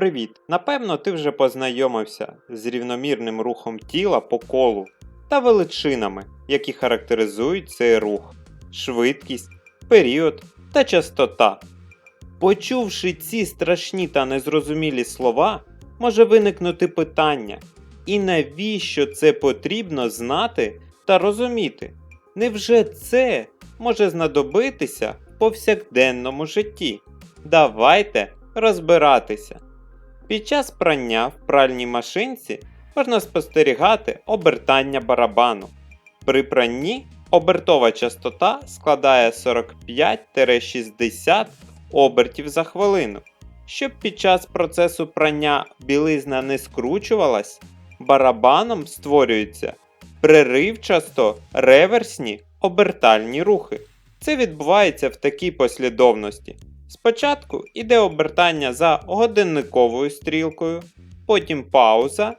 Привіт! Напевно, ти вже познайомився з рівномірним рухом тіла по колу та величинами, які характеризують цей рух, швидкість, період та частота. Почувши ці страшні та незрозумілі слова, може виникнути питання: і навіщо це потрібно знати та розуміти? Невже це може знадобитися в повсякденному житті? Давайте розбиратися. Під час прання в пральній машинці можна спостерігати обертання барабану. При пранні обертова частота складає 45-60 обертів за хвилину. Щоб під час процесу прання білизна не скручувалась, барабаном створюються преривчасто реверсні обертальні рухи. Це відбувається в такій послідовності. Спочатку йде обертання за годинниковою стрілкою, потім пауза.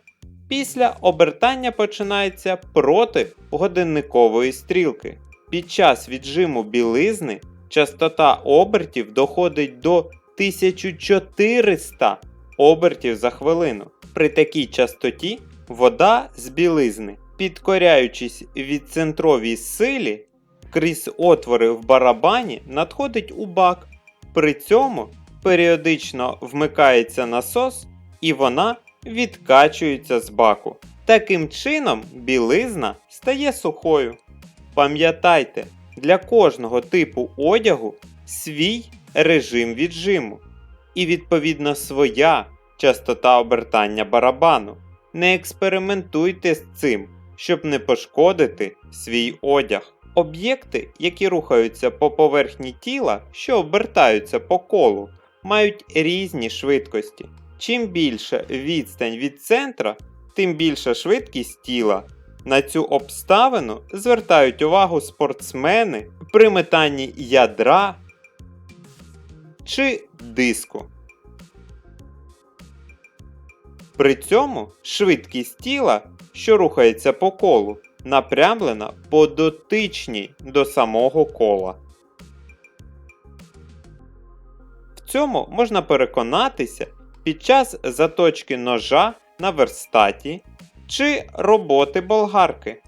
Після обертання починається проти годинникової стрілки. Під час віджиму білизни частота обертів доходить до 1400 обертів за хвилину. При такій частоті вода з білизни, підкоряючись відцентровій силі, крізь отвори в барабані надходить у бак. При цьому періодично вмикається насос і вона відкачується з баку. Таким чином білизна стає сухою. Пам'ятайте, для кожного типу одягу свій режим віджиму і відповідно своя частота обертання барабану. Не експериментуйте з цим, щоб не пошкодити свій одяг. Об'єкти, які рухаються по поверхні тіла, що обертаються по колу, мають різні швидкості. Чим більша відстань від центра, тим більша швидкість тіла. На цю обставину звертають увагу спортсмени при метанні ядра чи диску. При цьому швидкість тіла, що рухається по колу, напрямлена по дотичній до самого кола. В цьому можна переконатися під час заточки ножа на верстаті чи роботи болгарки.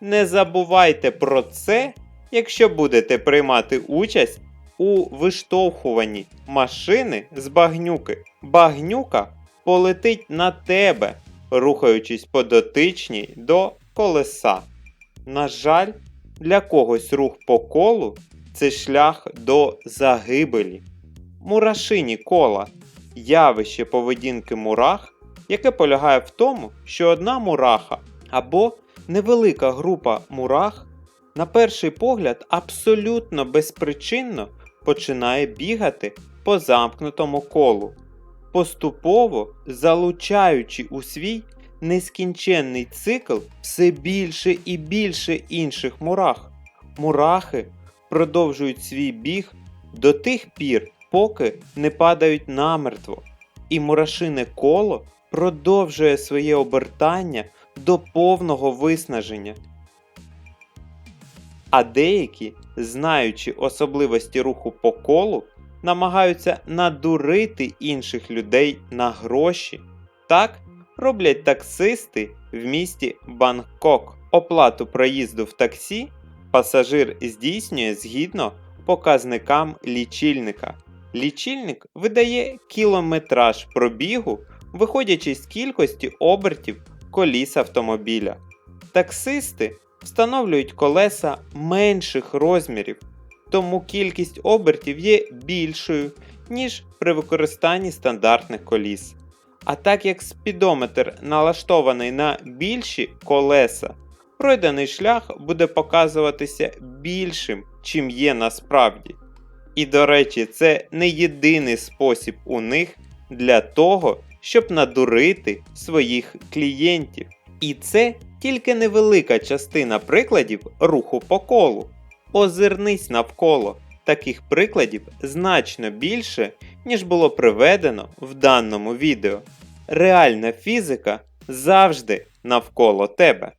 Не забувайте про це, якщо будете приймати участь у виштовхуванні машини з багнюки. Багнюка полетить на тебе, рухаючись по дотичній до колеса. На жаль, для когось рух по колу це шлях до загибелі. Мурашині кола явище поведінки мурах, яке полягає в тому, що одна мураха або невелика група мурах на перший погляд абсолютно безпричинно починає бігати по замкнутому колу, поступово залучаючи у свій нескінченний цикл все більше і більше інших мурах. Мурахи продовжують свій біг до тих пір, поки не падають намертво, і мурашине коло продовжує своє обертання до повного виснаження. А деякі, знаючи особливості руху по колу, намагаються надурити інших людей на гроші. Так роблять таксисти в місті Бангкок. Оплату проїзду в таксі пасажир здійснює згідно показникам лічильника. Лічильник видає кілометраж пробігу, виходячи з кількості обертів коліс автомобіля. Таксисти встановлюють колеса менших розмірів, тому кількість обертів є більшою, ніж при використанні стандартних коліс. А так як спідометр налаштований на більші колеса, пройдений шлях буде показуватися більшим, чим є насправді. І, до речі, це не єдиний спосіб у них для того, щоб надурити своїх клієнтів. І це тільки невелика частина прикладів руху по колу. Озирнись навколо. Таких прикладів значно більше, ніж було приведено в даному відео. Реальна фізика завжди навколо тебе.